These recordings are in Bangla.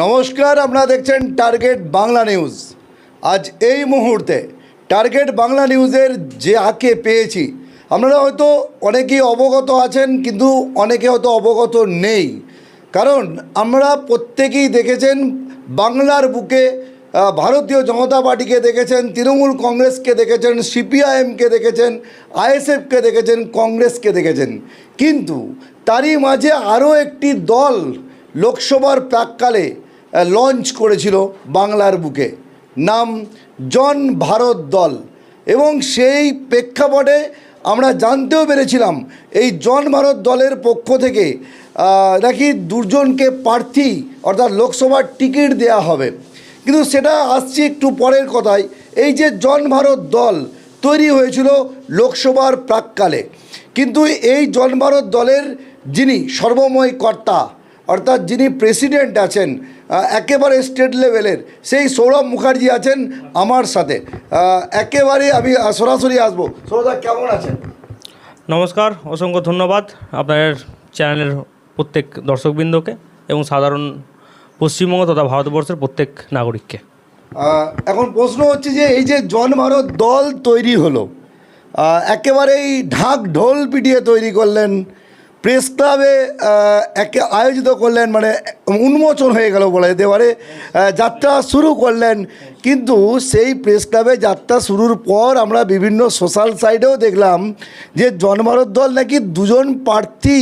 নমস্কার, আপনারা দেখছেন টার্গেট বাংলা নিউজ। আজ এই মুহূর্তে টার্গেট বাংলা নিউজের যে আকে পেয়েছি, আপনারা হয়তো অনেকেই অবগত আছেন, কিন্তু অনেকে হয়তো অবগত নেই। কারণ আমরা প্রত্যেকেই দেখেছেন, বাংলার বুকে ভারতীয় জনতা পার্টিকে দেখেছেন, তৃণমূল কংগ্রেসকে দেখেছেন, সিপিআইএমকে দেখেছেন, আইএসএফকে দেখেছেন, কংগ্রেসকে দেখেছেন। কিন্তু তারই মাঝে আরও একটি দল লোকসভার প্রাককালে লঞ্চ করেছিল বাংলার বুকে। নাম জন ভারত দল। এবং সেই প্রেক্ষাপটে আমরা জানতেও পেরেছিলাম, এই জন ভারত দলের পক্ষ থেকে নাকি দুজনকে প্রার্থী, অর্থাৎ লোকসভার টিকিট দেওয়া হবে। কিন্তু সেটা আসছে একটু পরের কথায়। এই যে জন ভারত দল তৈরি হয়েছিল লোকসভার প্রাককালে, কিন্তু এই জন ভারত দলের যিনি সর্বময় কর্তা অর্থাৎ যিনি প্রেসিডেন্ট আছেন একেবারে স্টেট লেভেলের সেই সৌরভ মুখার্জি আছেন আমার সাথে। একেবারে আমি সরাসরি আসব। সৌরভ কেমন আছেন? নমস্কার অসংখ্য ধন্যবাদ আপনার চ্যানেলের প্রত্যেক দর্শকবৃন্দকে এবং সাধারণ পশ্চিমবঙ্গ তথা ভারতবর্ষের প্রত্যেক নাগরিককে। এখন প্রশ্ন হচ্ছে যে এই যে জন ভারত দল তৈরি হলো একেবারেই ঢাক ঢোল পিটিয়ে তৈরি করলেন প্রেস ক্লাবে একে আয়োজিত করলেন মানে উন্মোচন হয়ে গেল বলা যেতে পারে। যাত্রা শুরু করলেন, কিন্তু সেই প্রেস ক্লাবে যাত্রা শুরুর পর আমরা বিভিন্ন সোশ্যাল সাইটেও দেখলাম যে জনভারত দল নাকি দুজন প্রার্থী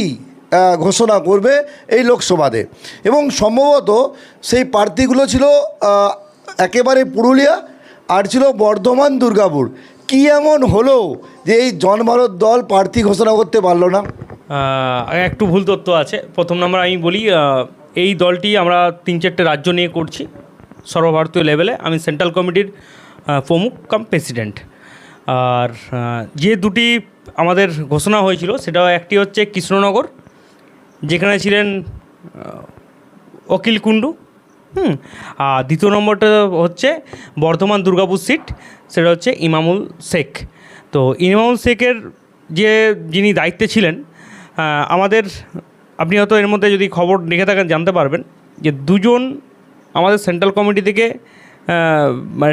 ঘোষণা করবে এই লোকসভাতে। এবং সম্ভবত সেই প্রার্থীগুলো ছিল একেবারে পুরুলিয়া আর ছিল বর্ধমান, দুর্গাপুর। কি এমন হলো যে এই জনভারত দল প্রার্থী ঘোষণা করতে পারল না? একটু ভুল তথ্য আছে। প্রথম নাম্বার আমি বলি এই দলটি আমরা তিন চারটে রাজ্য নিয়ে করছি, সর্বভারতীয় লেভেলে আমি সেন্ট্রাল কমিটির প্রমুখ কাম প্রেসিডেন্ট আর যে দুটি আমাদের ঘোষণা হয়েছিল সেটা একটি হচ্ছে কৃষ্ণনগর, যেখানে ছিলেন অকিল কুণ্ডু, হুম, আর দ্বিতীয় নম্বরটা হচ্ছে বর্ধমান দুর্গাপুর সিট সেটা হচ্ছে ইমামুল শেখ। তো ইমামুল শেখের যে যিনি দায়িত্বে ছিলেন আমাদের, আপনি হয়তো এর মধ্যে যদি খবর দেখে থাকেন, জানতে পারবেন যে দুজন আমাদের সেন্ট্রাল কমিটি থেকে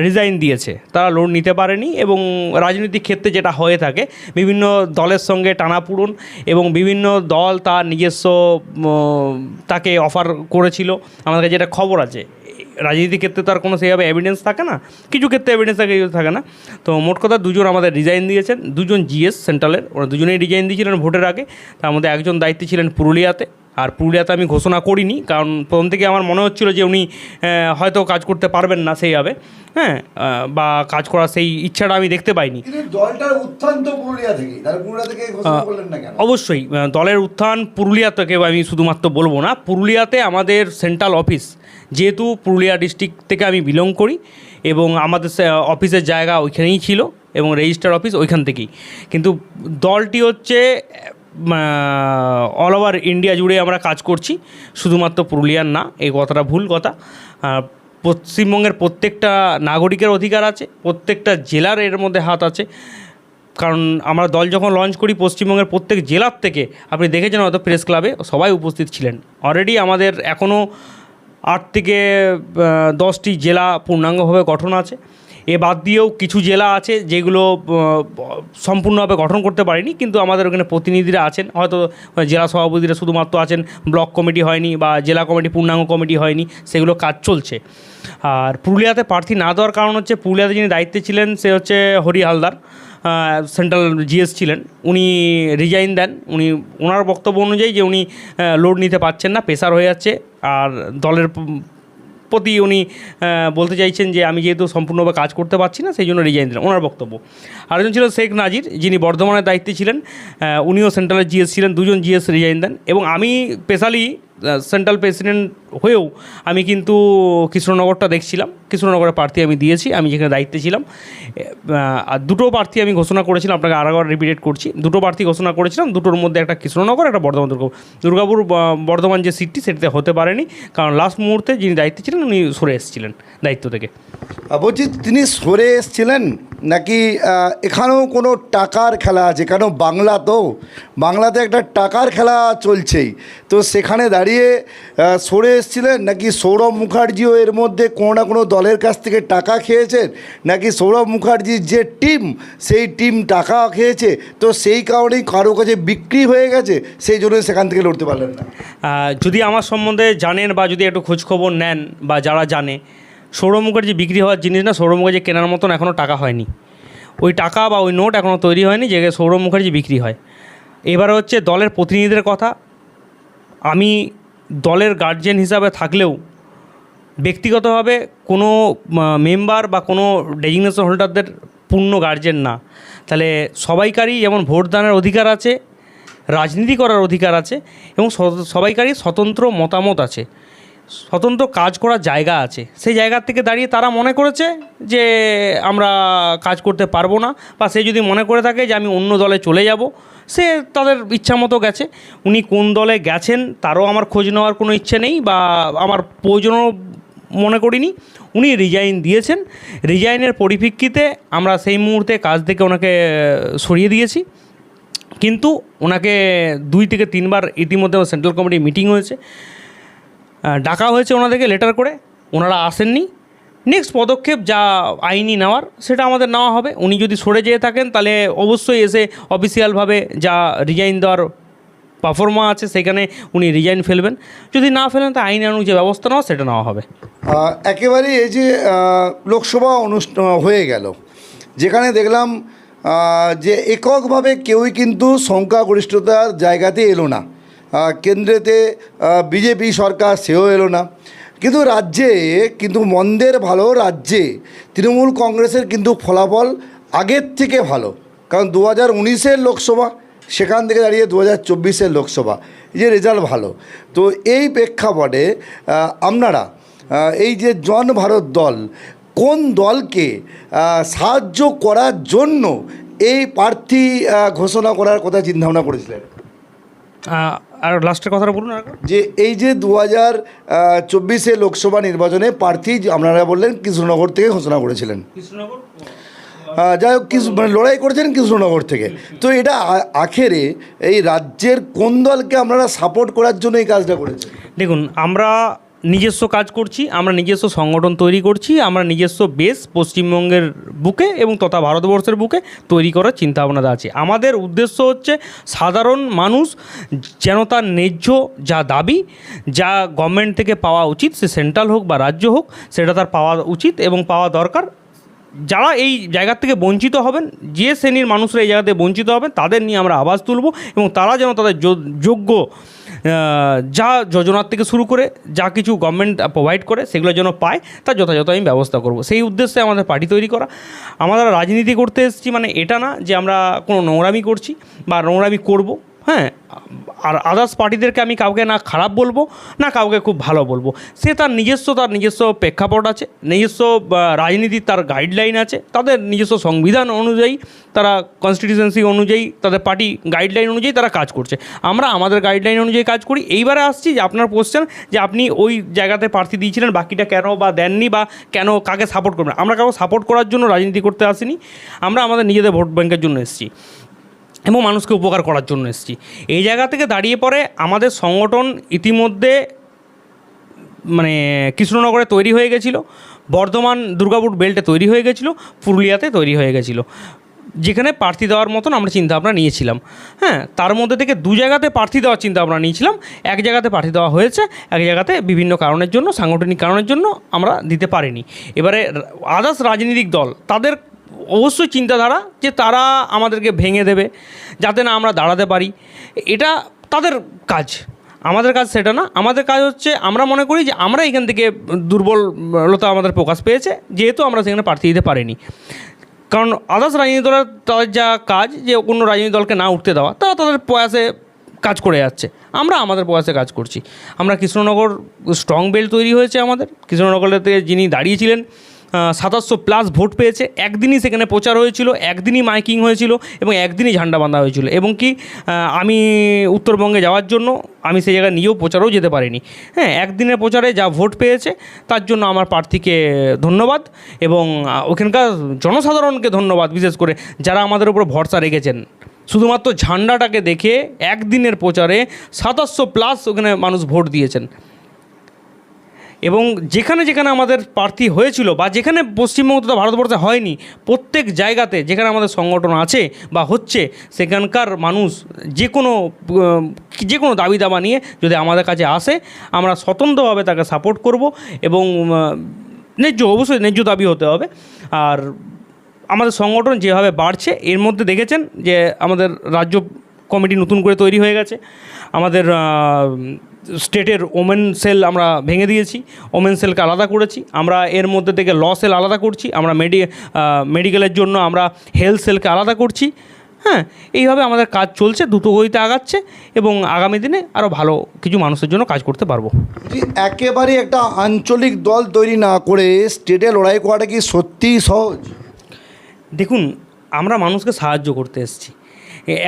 রিজাইন দিয়েছে। তারা লোন নিতে পারেনি এবং রাজনৈতিক ক্ষেত্রে যেটা হয়ে থাকে, বিভিন্ন দলের সঙ্গে টানাপুরন এবং বিভিন্ন দল তার নিজস্ব তাকে অফার করেছিল। আমাদের কাছে যেটা খবর আছে রাজনীতির ক্ষেত্রে তো আর কোনো সেইভাবে এভিডেন্স থাকে না কিছু ক্ষেত্রে এভিডেন্স থাকে কিছু থাকে না। তো মোট কথা দুজন আমাদের রিজাইন দিয়েছেন দুজন জিএস সেন্ট্রালের ওরা দুজনেই রিজাইন দিয়েছিলেন ভোটের আগে। তার মধ্যে একজন দায়িত্বে ছিলেন পুরুলিয়াতে আর পুরুলিয়াতে আমি ঘোষণা করিনি কারণ প্রথম থেকে আমার মনে হচ্ছিল যে উনি হয়তো কাজ করতে পারবেন না সেইভাবে হ্যাঁ বা কাজ করার সেই ইচ্ছাটা আমি দেখতে পাইনি। অবশ্যই দলের উত্থান পুরুলিয়া থেকে আমি শুধুমাত্র বলব না পুরুলিয়াতে আমাদের সেন্ট্রাল অফিস যেহেতু পুরুলিয়া ডিস্ট্রিক্ট থেকে আমি বিলং করি এবং আমাদের অফিসের জায়গা ওইখানেই ছিল এবং রেজিস্টার অফিস ওইখান থেকেই। কিন্তু দলটি হচ্ছে অল ওভার ইন্ডিয়া জুড়ে আমরা কাজ করছি, শুধুমাত্র পুরুলিয়ার না, এই কথাটা ভুল কথা। পশ্চিমবঙ্গের প্রত্যেকটা নাগরিকের অধিকার আছে, প্রত্যেকটা জেলার এর মধ্যে হাত আছে। কারণ আমরা দল যখন লঞ্চ করি পশ্চিমবঙ্গের প্রত্যেক জেলার থেকে, আপনি দেখেছেন হয়তো প্রেস ক্লাবে সবাই উপস্থিত ছিলেন। অলরেডি আমাদের এখনও আট থেকে দশটি জেলা পূর্ণাঙ্গভাবে গঠন আছে। এ বাদ দিয়েও কিছু জেলা আছে যেগুলো সম্পূর্ণভাবে গঠন করতে পারিনি, কিন্তু আমাদের ওখানে প্রতিনিধিরা আছেন। হয়তো জেলা সভাপতিরা শুধুমাত্র আছেন, ব্লক কমিটি হয়নি বা জেলা কমিটি, পূর্ণাঙ্গ কমিটি হয়নি, সেগুলো কাজ চলছে। আর পুরুলিয়াতে প্রার্থী না দেওয়ার কারণ হচ্ছে, পুরুলিয়াতে যিনি দায়িত্বে ছিলেন সে হচ্ছে হরি হালদার। সেন্ট্রাল জিএস ছিলেন। উনি রিজাইন দেন। উনি, ওনার বক্তব্য অনুযায়ী যে উনি লোড নিতে পারছেন না প্রেসার হয়ে যাচ্ছে। আর দলের প্রতি উনি বলতে চাইছেন যে আমি যেহেতু সম্পূর্ণভাবে কাজ করতে পারছি না, সেই জন্য রিজাইন দিলেন ওনার বক্তব্য। আরেকজন ছিল শেখ নাজির, যিনি বর্ধমানের দায়িত্বে ছিলেন। উনিও সেন্ট্রালের জিএস ছিলেন। দুজন জিএস রিজাইন দেন। এবং আমি স্পেশালি সেন্ট্রাল প্রেসিডেন্ট হয়েও আমি কিন্তু কৃষ্ণনগরটা দেখছিলাম। কৃষ্ণনগরের প্রার্থী আমি দিয়েছি, আমি যেখানে দায়িত্বে ছিলাম। আর দুটো প্রার্থী আমি ঘোষণা করেছিলাম, আপনাকে আরেকবার রিপিটেড করছি। দুটো প্রার্থী ঘোষণা করেছিলাম, দুটোর মধ্যে একটা কৃষ্ণনগর, একটা বর্ধমান দুর্গাপুর। দুর্গাপুর বর্ধমান যে সিটটি সেটিতে হতে পারেনি, কারণ লাস্ট মুহূর্তে যিনি দায়িত্বে ছিলেন, উনি সরে এসেছিলেন দায়িত্ব থেকে। বলছি, তিনি সরে এসেছিলেন নাকি এখানেও কোনো টাকার খেলা আছে? কেন বাংলা তো বাংলাতে একটা টাকার খেলা চলছেই। তো সেখানে দাঁড়িয়ে আহ, সরে এসেছিলেন? নাকি সৌরভ মুখার্জিও এর মধ্যে কোনো না কোনো দলের কাছ থেকে টাকা খেয়েছেন? নাকি সৌরভ মুখার্জির যে টিম সেই টিম টাকা খেয়েছে? তো সেই কারণেই কারও কাছে বিক্রি হয়ে গেছে সেই জন্য সেখান থেকে লড়তে পারলেন না। যদি আমার সম্বন্ধে জানেন বা যদি একটু খোঁজখবর নেন বা যারা জানে সৌরভ মুখার্জি বিক্রি হওয়ার জিনিস না সৌরভ মুখার্জি কেনার মতন এখনও টাকা হয়নি। ওই টাকা বা ওই নোট এখনও তৈরি হয়নি যে সৌরভ মুখার্জি বিক্রি হয়। এবার হচ্ছে দলের প্রতিনিধিদের কথা আমি দলের গার্জেন হিসাবে থাকলেও ব্যক্তিগতভাবে কোনো মেম্বার বা কোনো ডেজিগনেশন হোল্ডারদের পূর্ণ গার্জেন না। তাহলে সবাইকারই যেমন ভোটদানের অধিকার আছে, রাজনীতি করার অধিকার আছে এবং সবাইকারই স্বতন্ত্র মতামত আছে। স্বতন্ত্র কাজ করার জায়গা আছে। সেই জায়গা থেকে দাঁড়িয়ে তারা মনে করেছে যে আমরা কাজ করতে পারব না বা সে যদি মনে করে থাকে যে আমি অন্য দলে চলে যাব, সে তাদের ইচ্ছা মতো গেছে। উনি কোন দলে গেছেন তারও আমার খোঁজ নেওয়ার কোনো ইচ্ছে নেই বা আমার প্রয়োজনও মনে করিনি। উনি রিজাইন দিয়েছেন। রিজাইনের পরিপ্রেক্ষিতে আমরা সেই মুহূর্তে কাজ থেকে ওনাকে সরিয়ে দিয়েছি। কিন্তু ওনাকে দুই থেকে তিনবার ইতিমধ্যে সেন্ট্রাল কমিটি মিটিং হয়েছে। ডাকা হয়েছে ওনাদেরকে লেটার করে, ওনারা আসেননি। নেক্সট পদক্ষেপ যা আইনি নেওয়ার, সেটা আমাদের নেওয়া হবে। উনি যদি সরে যেয়ে থাকেন, তাহলে অবশ্যই এসে অফিসিয়ালভাবে যা রিজাইন দেওয়ার পারফর্মা আছে, সেখানে উনি রিজাইন ফেলবেন। যদি না ফেলেন তা আইন আইনানুগ যে ব্যবস্থা নেওয়া, সেটা নেওয়া হবে। একেবারে এই যে লোকসভা অনুষ্ঠান হয়ে গেল, যেখানে দেখলাম যে এককভাবে কেউই কিন্তু সংখ্যাগরিষ্ঠতার জায়গাতে এলো না। কেন্দ্রেতে বিজেপি সরকার সেও এলো না। কিন্তু রাজ্যে, কিন্তু মন্দের ভালো রাজ্যে, তৃণমূল কংগ্রেসের কিন্তু ফলাফল আগের থেকে ভালো। কারণ দু হাজার উনিশের লোকসভা, সেখান থেকে দাঁড়িয়ে দু হাজার চব্বিশের লোকসভা যে রেজাল্ট ভালো। তো এই প্রেক্ষাপটে আপনারা এই যে জন ভারত দল, কোন দলকে সাহায্য করার জন্য এই প্রার্থী ঘোষণা করার কথা চিন্তাভাবনা করেছিলেন? আর লাস্টের কথাটা বলুন যে এই যে দু হাজার চব্বিশে লোকসভা নির্বাচনে প্রার্থী আপনারা বললেন কৃষ্ণনগর থেকে ঘোষণা করেছিলেন। যাই হোক কিছু মানে লড়াই করেছেন কৃষ্ণনগর থেকে। তো এটা আখেরে এই রাজ্যের কোন দলকে আপনারা সাপোর্ট করার জন্য এই কাজটা করেছেন? দেখুন আমরা নিজস্ব কাজ করছি, আমরা নিজস্ব সংগঠন তৈরি করছি, আমরা নিজস্ব বেস পশ্চিমবঙ্গের বুকে এবং তথা ভারতবর্ষের বুকে তৈরি করার চিন্তাভাবনা আছে। আমাদের উদ্দেশ্য হচ্ছে সাধারণ মানুষ যেন তার ন্যায্য যা দাবি, যা গভর্নমেন্ট থেকে পাওয়া উচিত, সে সেন্ট্রাল হোক বা রাজ্য হোক, সেটা তার পাওয়া উচিত এবং পাওয়া দরকার। যারা এই জায়গা থেকে বঞ্চিত হবেন, যে শ্রেণির মানুষরা এই জায়গাতে বঞ্চিত হবেন, তাদের নিয়ে আমরা আওয়াজ তুলব এবং তারা যেন তাদের যোগ্য যা যোজনার থেকে শুরু করে যা কিছু গভর্নমেন্ট প্রোভাইড করে সেগুলো যেন পায় তা যথাযথ আমি ব্যবস্থা করব। সেই উদ্দেশ্যে আমাদের পার্টি তৈরি করা। আমরা রাজনীতি করতে এসেছি মানে এটা না যে আমরা কোনো নোংরামি করছি বা নোংরামি করব হ্যাঁ আর আদার্স পার্টিদেরকে আমি কাউকে না খারাপ বলব, না কাউকে খুব ভালো বলব। সে তার নিজস্ব তার নিজস্ব প্রেক্ষাপট আছে, নিজস্ব রাজনীতির তার গাইডলাইন আছে, তাদের নিজস্ব সংবিধান অনুযায়ী, তারা কনস্টিটিউশনসি অনুযায়ী, তাদের পার্টি গাইডলাইন অনুযায়ী তারা কাজ করছে। আমরা আমাদের গাইডলাইন অনুযায়ী কাজ করি। এইবারে আসছি যে আপনার কোশ্চেন যে আপনি ওই জায়গাতে প্রার্থী দিয়েছিলেন, বাকিটা কেন বা দেননি বা কেন কাকে সাপোর্ট করবেন? আমরা কাউকে সাপোর্ট করার জন্য রাজনীতি করতে আসিনি। আমরা আমাদের নিজেদের ভোট ব্যাংকের জন্য এসেছি। এবং মানুষকে উপকার করার জন্য এসেছি। এই জায়গা থেকে দাঁড়িয়ে পড়ে আমাদের সংগঠন ইতিমধ্যে মানে কৃষ্ণনগরে তৈরি হয়ে গেছিল, বর্ধমান দুর্গাপুর বেল্টে তৈরি হয়ে গেছিল, পুরুলিয়াতে তৈরি হয়ে গেছিল। যেখানে প্রার্থী দেওয়ার মতন আমরা চিন্তাভাবনা নিয়েছিলাম। হ্যাঁ তার মধ্যে থেকে দু জায়গাতে প্রার্থী দেওয়ার চিন্তাভাবনা নিয়েছিলাম। এক জায়গাতে প্রার্থী দেওয়া হয়েছে, এক জায়গাতে বিভিন্ন কারণের জন্য, সাংগঠনিক কারণের জন্য আমরা দিতে পারিনি। এবারে আদার্স রাজনৈতিক দল, তাদের অবশ্যই চিন্তাধারা যে তারা আমাদেরকে ভেঙে দেবে, যাতে না আমরা দাঁড়াতে পারি। এটা তাদের কাজ। আমাদের কাজ সেটা না। আমাদের কাজ হচ্ছে আমরা মনে করি যে আমরা এখান থেকে দুর্বলতা আমাদের প্রকাশ পেয়েছে, যেহেতু আমরা সেখানে প্রার্থী দিতে পারিনি। কারণ আদার্স রাজনীতি দলের তাদের যা কাজ, যে অন্য রাজনীতি দলকে না উঠতে দেওয়া, তারা তাদের প্রয়াসে কাজ করে যাচ্ছে। আমরা আমাদের প্রয়াসে কাজ করছি। আমরা কৃষ্ণনগর স্ট্রং বেল্ট তৈরি হয়েছে আমাদের। কৃষ্ণনগরের যিনি দাঁড়িয়েছিলেন সাতাশশো প্লাস ভোট পেয়েছে। একদিনই সেখানে প্রচার হয়েছিল, একদিনই মাইকিং হয়েছিল এবং একদিনই ঝান্ডা বাঁধা হয়েছিল। এবং কি আমি উত্তরবঙ্গে যাওয়ার জন্য আমি সেই জায়গায় নিজেও প্রচারেও যেতে পারিনি। হ্যাঁ একদিনের প্রচারে যা ভোট পেয়েছে, তার জন্য আমার প্রার্থীকে ধন্যবাদ এবং ওখানকার জনসাধারণকে ধন্যবাদ, বিশেষ করে যারা আমাদের উপর ভরসা রেখেছেন। শুধুমাত্র ঝান্ডাটাকে দেখে একদিনের প্রচারে সাতাশশো প্লাস ওখানে মানুষ ভোট দিয়েছেন। এবং যেখানে যেখানে আমাদের প্রার্থী হয়েছিল বা যেখানে পশ্চিমবঙ্গ তথা ভারতবর্ষে হয়নি, প্রত্যেক জায়গাতে যেখানে আমাদের সংগঠন আছে বা হচ্ছে, সেখানকার মানুষ যে কোনো যে কোনো দাবি দাবা নিয়ে যদি আমাদের কাছে আসে, আমরা স্বতন্ত্রভাবে তাকে সাপোর্ট করব এবং ন্যায্য, অবশ্যই ন্যায্য দাবি হতে হবে। আর আমাদের সংগঠন যেভাবে বাড়ছে, এর মধ্যে দেখেছেন যে আমাদের রাজ্য কমিটি নতুন করে তৈরি হয়ে গেছে। আমাদের স্টেটের ওমেন সেল আমরা ভেঙে দিয়েছি ওমেন সেলকে আলাদা করেছি আমরা এর মধ্যে থেকে ল সেল আলাদা করছি আমরা মেডি মেডিকেলের জন্য আমরা হেলথ সেলকে আলাদা করছি হ্যাঁ এইভাবে আমাদের কাজ চলছে দ্রুত গতিতে আগাচ্ছে এবং আগামী দিনে আরও ভালো কিছু মানুষের জন্য কাজ করতে পারব। একেবারে একটা আঞ্চলিক দল তৈরি না করে স্টেটে লড়াই করাটা কি সত্যিই সহজ? দেখুন আমরা মানুষকে সাহায্য করতে এসেছি।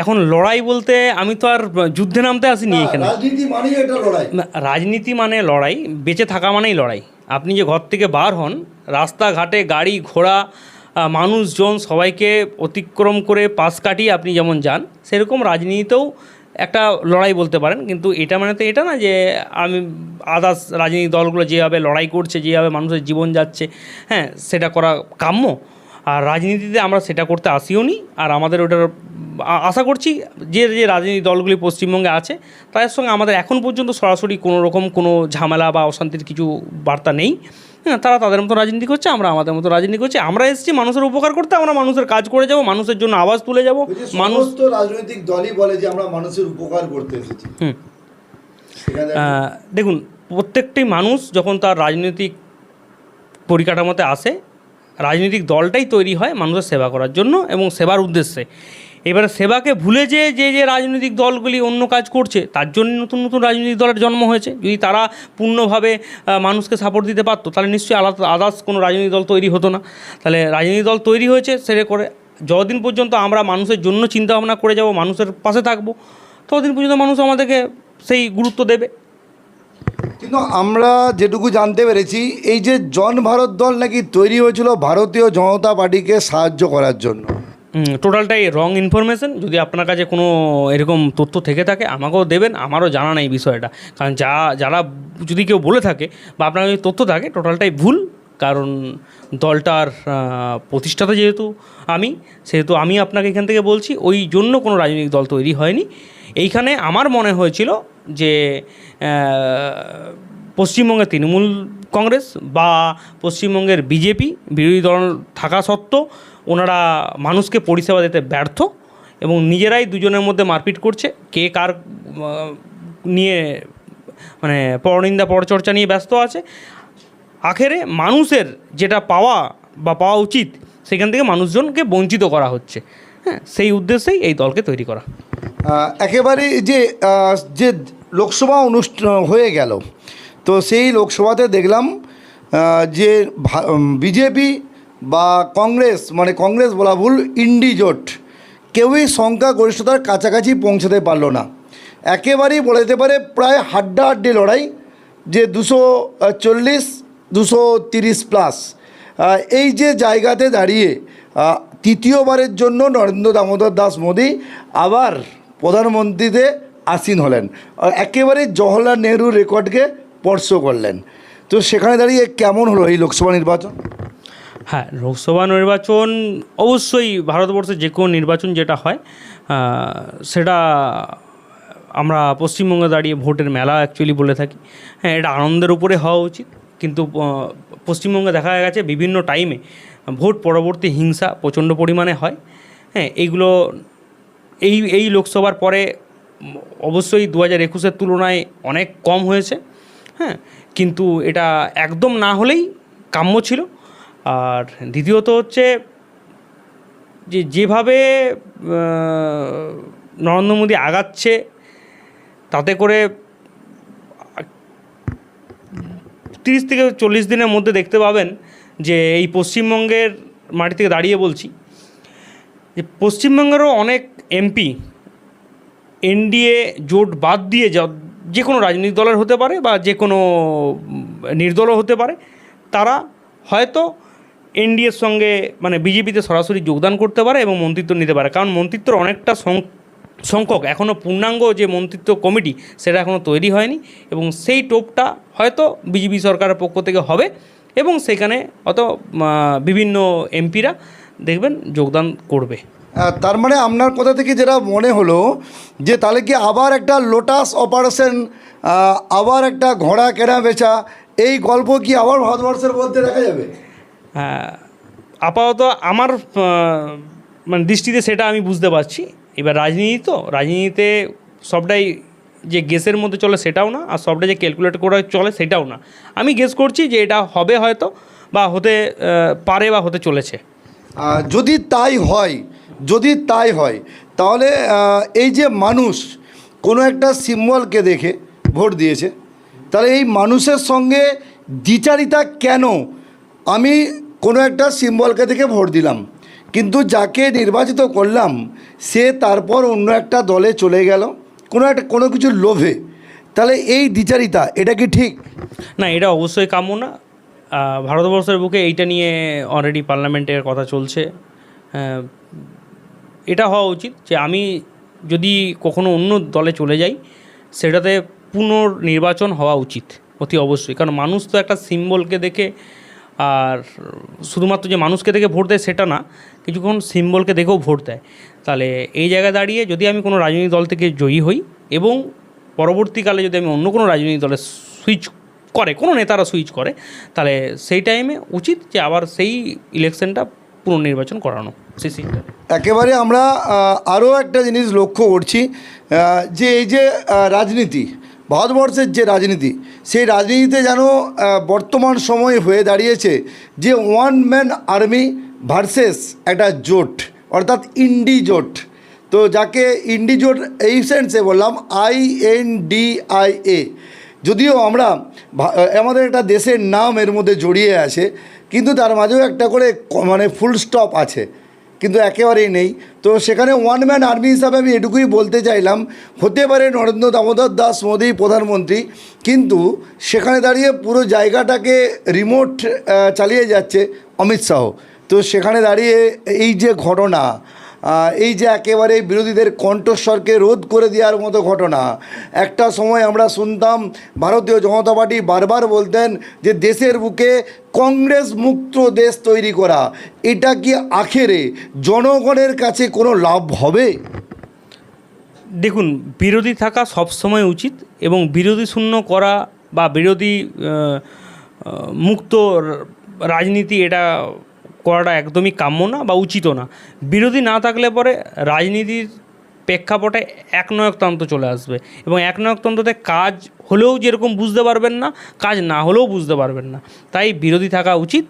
এখন লড়াই বলতে আমি তো আর যুদ্ধে নামতে আসিনি এখানে। রাজনীতি মানেই এটা লড়াই। রাজনীতি মানে লড়াই বেঁচে থাকা মানেই লড়াই। আপনি যে ঘর থেকে বার হন রাস্তাঘাটে গাড়ি ঘোড়া মানুষজন সবাইকে অতিক্রম করে পাশ কাটিয়ে আপনি যেমন যান সেরকম রাজনীতিতেও একটা লড়াই বলতে পারেন। কিন্তু এটা মানে তো এটা না যে আমি আদার্স রাজনৈতিক দলগুলো যেভাবে লড়াই করছে যেভাবে মানুষের জীবন যাচ্ছে হ্যাঁ সেটা করা কাম্য। আর রাজনীতিতে আমরা সেটা করতে আসিও নি আর আমাদের ওটার আশা করছি যে যে রাজনৈতিক দলগুলি পশ্চিমবঙ্গে আছে তাদের সঙ্গে আমাদের এখন পর্যন্ত সরাসরি কোনো রকম কোনো ঝামেলা বা অশান্তির কিছু বার্তা নেই। হ্যাঁ তারা তাদের মতো রাজনীতি করছে আমরা আমাদের মতো রাজনীতি করছি আমরা এসেছি মানুষের উপকার করতে আমরা মানুষের কাজ করে যাব মানুষের জন্য আওয়াজ তুলে যাব মানুষ তো রাজনৈতিক দলই বলে যে আমরা মানুষের উপকার করতে এসেছি। হুম। দেখুন প্রত্যেকটি মানুষ যখন তার রাজনৈতিক পরিকাঠামোতে আসে রাজনৈতিক দলটাই তৈরি হয় মানুষের সেবা করার জন্য এবং সেবার উদ্দেশ্যে। এবারে সেবাকে ভুলে যে যে যে রাজনৈতিক দলগুলি অন্য কাজ করছে, তার জন্য নতুন নতুন রাজনৈতিক দলের জন্ম হয়েছে। যদি তারা পূর্ণভাবে মানুষকে সাপোর্ট দিতে পারতো, তাহলে নিশ্চয়ই আলাদা আদার্স কোনো রাজনৈতিক দল তৈরি হতো না। তাহলে রাজনৈতিক দল তৈরি হয়েছে, সেটা করে যতদিন পর্যন্ত আমরা মানুষের জন্য চিন্তাভাবনা করে যাব, মানুষের পাশে থাকব, ততদিন পর্যন্ত মানুষ আমাদেরকে সেই গুরুত্ব দেবে। কিন্তু আমরা যেটুকু জানতে পেরেছি, এই যে জন ভারত দল নাকি তৈরি হয়েছিল ভারতীয় জনতা পার্টিকে সাহায্য করার জন্য। টোটালটাই রং ইনফরমেশন যদি আপনার কাছে কোনো এরকম তথ্য থেকে থাকে, আমাকেও দেবেন, আমারও জানা নেই বিষয়টা। কারণ যা, যারা যদি কেউ বলে থাকে বা আপনার কাছে তথ্য থাকে, টোটালটাই ভুল। কারণ দলটার প্রতিষ্ঠাতা যেহেতু আমি, সেহেতু আমি আপনাকে এখান থেকে বলছি, ওই জন্য কোনো রাজনৈতিক দল তৈরি হয়নি। এইখানে আমার মনে হয়েছিল যে আহ, পশ্চিমবঙ্গের তৃণমূল কংগ্রেস বা পশ্চিমবঙ্গের বিজেপি বিরোধী দল থাকা সত্ত্বেও ওনারা মানুষকে পরিষেবা দিতে ব্যর্থ এবং নিজেরাই দুজনের মধ্যে মারপিট করছে। কে কার নিয়ে মানে পরনিন্দা পরচর্চা নিয়ে ব্যস্ত আছে। আখেরে মানুষের যেটা পাওয়া বা পাওয়া উচিত সেখান থেকে মানুষজনকে বঞ্চিত করা হচ্ছে। হ্যাঁ সেই উদ্দেশ্যেই এই দলকে তৈরি করা। একেবারে যে যে লোকসভা অনুষ্ঠান হয়ে গেল। তো সেই লোকসভাতে দেখলাম যে বিজেপি বা কংগ্রেস মানে কংগ্রেস বলা ভুল, ইন্ডি জোট, কেউই সংখ্যাগরিষ্ঠতার কাছাকাছি পৌঁছাতে পারল না। একেবারেই বলা যেতে পারে প্রায় হাড্ডাহাড্ডি লড়াই, যে দুশো চল্লিশ, দুশো তিরিশ প্লাস। এই যে জায়গাতে দাঁড়িয়ে তৃতীয়বারের জন্য নরেন্দ্র দামোদর দাস মোদী আবার প্রধানমন্ত্রীতে আসীন হলেন। একেবারে জওহরলাল নেহরুর রেকর্ডকে স্পর্শ করলেন। তো সেখানে দাঁড়িয়ে কেমন হলো এই লোকসভা নির্বাচন? হ্যাঁ লোকসভা নির্বাচন অবশ্যই ভারতবর্ষে যে কোনো নির্বাচন যেটা হয় সেটা আমরা পশ্চিমবঙ্গে দাঁড়িয়ে ভোটের মেলা অ্যাকচুয়ালি বলে থাকি। হ্যাঁ এটা আনন্দের উপরে হওয়া উচিত। কিন্তু পশ্চিমবঙ্গে দেখা গেছে বিভিন্ন টাইমে ভোট পরবর্তী হিংসা প্রচণ্ড পরিমাণে হয়। হ্যাঁ এইগুলো, এই এই লোকসভার পরে অবশ্যই দু হাজার একুশের তুলনায় অনেক কম হয়েছে হ্যাঁ কিন্তু এটা একদম না হলেই কাম্য ছিল। আর দ্বিতীয়ত হচ্ছে যে যেভাবে নরেন্দ্র মোদী আগাচ্ছে, তাতে করে তিরিশ থেকে চল্লিশ দিনের মধ্যে দেখতে পাবেন যে এই পশ্চিমবঙ্গের মাটি থেকে দাঁড়িয়ে বলছি যে পশ্চিমবঙ্গেরও অনেক এমপি এনডিএ জোট বাদ দিয়ে যা কোনো রাজনৈতিক দলের হতে পারে বা যে কোনো নির্দলও হতে পারে, তারা হয়তো এনডিএর সঙ্গে মানে বিজেপিতে সরাসরি যোগদান করতে পারে এবং মন্ত্রিত্ব নিতে পারে। কারণ মন্ত্রিত্বর অনেকটা সংখ্যক, এখনও পূর্ণাঙ্গ যে মন্ত্রিত্ব কমিটি, সেটা এখনও তৈরি হয়নি এবং সেই টোপটা হয়তো বিজেপি সরকারের পক্ষ থেকে হবে এবং সেখানে অত বিভিন্ন এমপিরা দেখবেন যোগদান করবে। তার মানে আপনার কথা থেকে যেটা মনে হলো যে তাহলে কি আবার একটা লোটাস অপারেশন আবার একটা ঘোড়া কেনা বেচা এই গল্প কি আবার ভারতবর্ষের মধ্যে দেখা যাবে? হ্যাঁ, আপাতত আমার মানে দৃষ্টিতে সেটা আমি বুঝতে পারছি। এবার রাজনীতি তো রাজনীতিতে সবটাই যে গেসের মধ্যে চলে সেটাও না আর সবটা যে ক্যালকুলেট করে চলে সেটাও না। আমি গেস করছি যে এটা হবে হয়তো বা হতে পারে বা হতে চলেছে। যদি তাই হয়, যদি তাই হয়, তাহলে এই যে মানুষ কোনো একটা সিম্বলকে দেখে ভোট দিয়েছে, তাহলে এই মানুষের সঙ্গে দ্বিচারিতা কেন? আমি কোনো একটা সিম্বলকে দেখে ভোট দিলাম, কিন্তু যাকে নির্বাচিত করলাম, সে তারপর অন্য একটা দলে চলে গেল, কোনো একটা, কোনো কিছুর লোভে। তাহলে এই দ্বিচারিতা, এটা কি ঠিক? না, এটা অবশ্যই কাম্য না। ভারতবর্ষের বুকে এইটা নিয়ে অলরেডি পার্লামেন্টের কথা চলছে। এটা হওয়া উচিত যে আমি যদি কখনো অন্য দলে চলে যাই, সেটাতে পুনর্নির্বাচন হওয়া উচিত, অতি অবশ্যই। কারণ মানুষ তো একটা সিম্বলকে দেখে, আর শুধুমাত্র যে মানুষকে দেখে ভোট দেয় সেটা না, কিছুক্ষণ সিম্বলকে দেখেও ভোট দেয়। তাহলে এই জায়গায় দাঁড়িয়ে যদি আমি কোনো রাজনৈতিক দল থেকে জয়ী হই, এবং পরবর্তীকালে যদি আমি অন্য কোনো রাজনৈতিক দলে সুইচ করে, কোনো নেতারা সুইচ করে, তাহলে সেই টাইমে উচিত যে আবার সেই ইলেকশনটা পুনর্নির্বাচন করানো, সেই সিটটা একেবারে আমরা আরও একটা জিনিস লক্ষ্য করছি যে এই যে রাজনীতি, ভারতবর্ষের যে রাজনীতি, সেই রাজনীতিতে যেন বর্তমান সময় হয়ে দাঁড়িয়েছে যে ওয়ান ম্যান আর্মি ভার্সেস একটা জোট, অর্থাৎ ইন্ডি জোট। তো যাকে ইন্ডি জোট, এই সেন্সে বললাম I N D I A যদিও আমরা আমাদের একটা দেশের নাম এর মধ্যে জড়িয়ে আছে, কিন্তু তার মাঝেও একটা করে মানে ফুল স্টপ আছে, কিন্তু একেবারেই নেই। তো সেখানে ওয়ান ম্যান আর্মি হিসাবে আমি এটুকুই বলতে চাইলাম, হতে পারে নরেন্দ্র দামোদর দাস মোদী প্রধানমন্ত্রী, কিন্তু সেখানে দাঁড়িয়ে পুরো জায়গাটাকে রিমোট চালিয়ে যাচ্ছে অমিত শাহ। তো সেখানে দাঁড়িয়ে এই যে ঘটনা এই যে একেবারে বিরোধীদের কণ্ঠস্বরকে রোধ করে দেওয়ার মতো ঘটনা। একটা সময় আমরা শুনতাম, ভারতীয় জনতা পার্টি বারবার বলতেন যে দেশের বুকে কংগ্রেস মুক্ত দেশ তৈরি করা, এটা কি আখেরে জনগণের কাছে কোনো লাভ হবে? দেখুন, বিরোধী থাকা সবসময় উচিত এবং বিরোধী শূন্য করা বা বিরোধী মুক্ত রাজনীতি এটা করাটা একদমই কাম্য না বা উচিতও না। বিরোধী না থাকলে পরে রাজনীতির প্রেক্ষাপটে একনয়কতন্ত্র চলে আসবে এবং একনয়কতন্ত্রতে কাজ হলেও যেরকম বুঝতে পারবেন না, কাজ না হলেও বুঝতে পারবেন না। তাই বিরোধী থাকা উচিত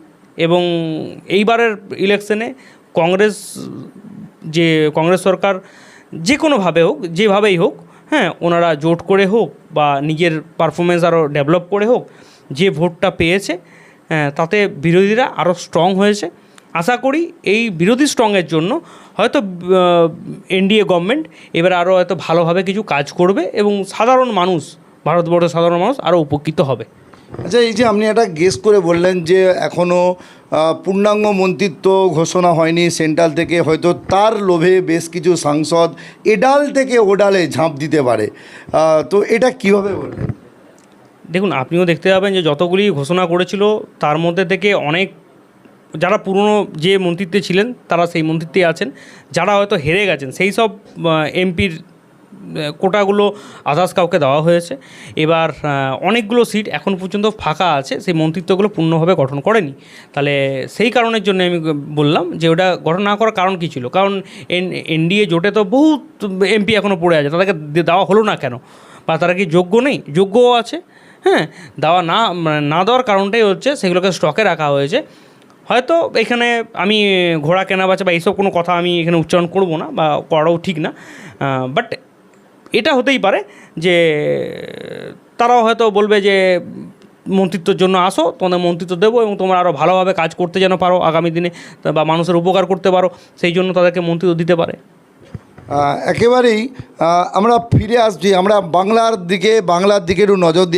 এবং এইবারের ইলেকশনে কংগ্রেস যে কংগ্রেস সরকার যে কোনোভাবে হোক, যেভাবেই হোক হ্যাঁ ওনারা জোট করে হোক বা নিজের পারফরমেন্স আরও ডেভেলপ করে হোক, যে ভোটটা পেয়েছে তাতে বিরোধীরা আরও স্ট্রং হয়েছে। আশা করি এই বিরোধী স্ট্রংয়ের জন্য হয়তো এনডিএ গভর্নমেন্ট এবার আরও হয়তো ভালোভাবে কিছু কাজ করবে এবং সাধারণ মানুষ, ভারতবর্ষের সাধারণ মানুষ আরও উপকৃত হবে। আচ্ছা এই যে আপনি একটা গেস করে বললেন যে এখনও পূর্ণাঙ্গ মন্ত্রিত্ব ঘোষণা হয়নি সেন্ট্রাল থেকে, হয়তো তার লোভে বেশ কিছু সাংসদ এডাল থেকে ওডালে ঝাঁপ দিতে পারে। তো এটা কীভাবে বললেন? দেখুন, আপনিও দেখতে পাবেন যে যতগুলি ঘোষণা করেছিল, তার মধ্যে থেকে অনেক যারা পুরনো যে মন্ত্রিত্বে ছিলেন, তারা সেই মন্ত্রিত্বে আছেন। যারা হয়তো হেরে গেছেন, সেই সব এমপির কোটাগুলো আদার্স কাউকে দেওয়া হয়েছে। এবার অনেকগুলো সিট এখন পর্যন্ত ফাঁকা আছে, সেই মন্ত্রিত্বগুলো পূর্ণভাবে গঠন করেনি। তাহলে সেই কারণের জন্য আমি বললাম যে ওটা গঠন না করার কারণ কী ছিল? কারণ এন, এনডিএ জোটে তো বহুত এমপি এখনও পড়ে আছে, তাদেরকে দেওয়া হলো না কেন? বা তারা কি যোগ্য নেই? যোগ্যও আছে হ্যাঁ দেওয়া না মানে না দেওয়ার কারণটাই হচ্ছে সেগুলোকে স্টকে রাখা হয়েছে। হয়তো এখানে আমি ঘোড়া কেনা বাচ্চা বা এইসব কোনো কথা আমি এখানে উচ্চারণ করব না বা করাও ঠিক না। বাট এটা হতেই পারে যে, তারাও হয়তো বলবে যে, মন্ত্রিত্বর জন্য আসো, তোমাদের মন্ত্রিত্ব দেবো এবং তোমরা আরও ভালোভাবে কাজ করতে যেন পারো আগামী দিনে বা মানুষের উপকার করতে পারো, সেই জন্য তাদেরকে মন্ত্রিত্ব দিতে পারে। একেবারেই আমরা ফিরে আসছি, আমরা বাংলার দিকে বাংলার দিকে একটু নজর দিয়ে